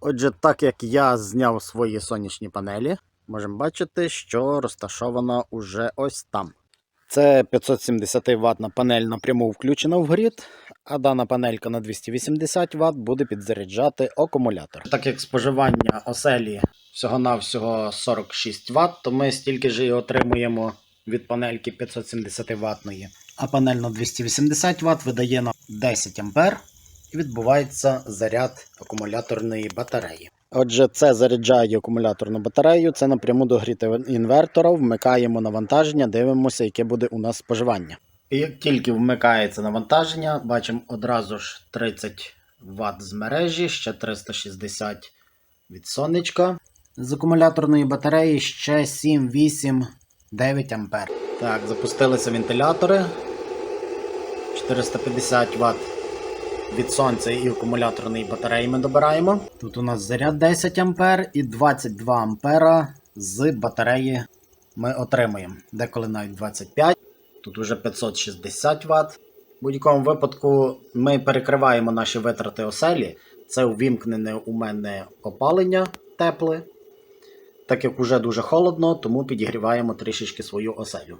Отже, так як я зняв свої сонячні панелі, можемо бачити, що розташована уже ось там. Це 570 ватна панель напряму включена в грід, а дана панелька на 280 Вт буде підзаряджати акумулятор. Так як споживання оселі всього-навсього 46 Вт, то ми стільки ж і отримуємо від панельки 570 ватної. А панель на 280 Вт видає нам 10 А і відбувається заряд акумуляторної батареї. Отже, це заряджає акумуляторну батарею, це напряму до гріти інвертора, вмикаємо навантаження, дивимося, яке буде у нас споживання. І як тільки вмикається навантаження, бачимо одразу ж 30 Вт з мережі, ще 360 від сонечка. З акумуляторної батареї ще 7, 8, 9 А. Так, запустилися вентилятори. 450 Вт від сонця і акумуляторної батареї ми добираємо. Тут у нас заряд 10 А і 22 А з батареї ми отримуємо. Деколи навіть 25, тут уже 560 Вт. В будь-якому випадку ми перекриваємо наші витрати оселі. Це увімкнене у мене опалення тепле. Так як уже дуже холодно, тому підігріваємо трішечки свою оселю.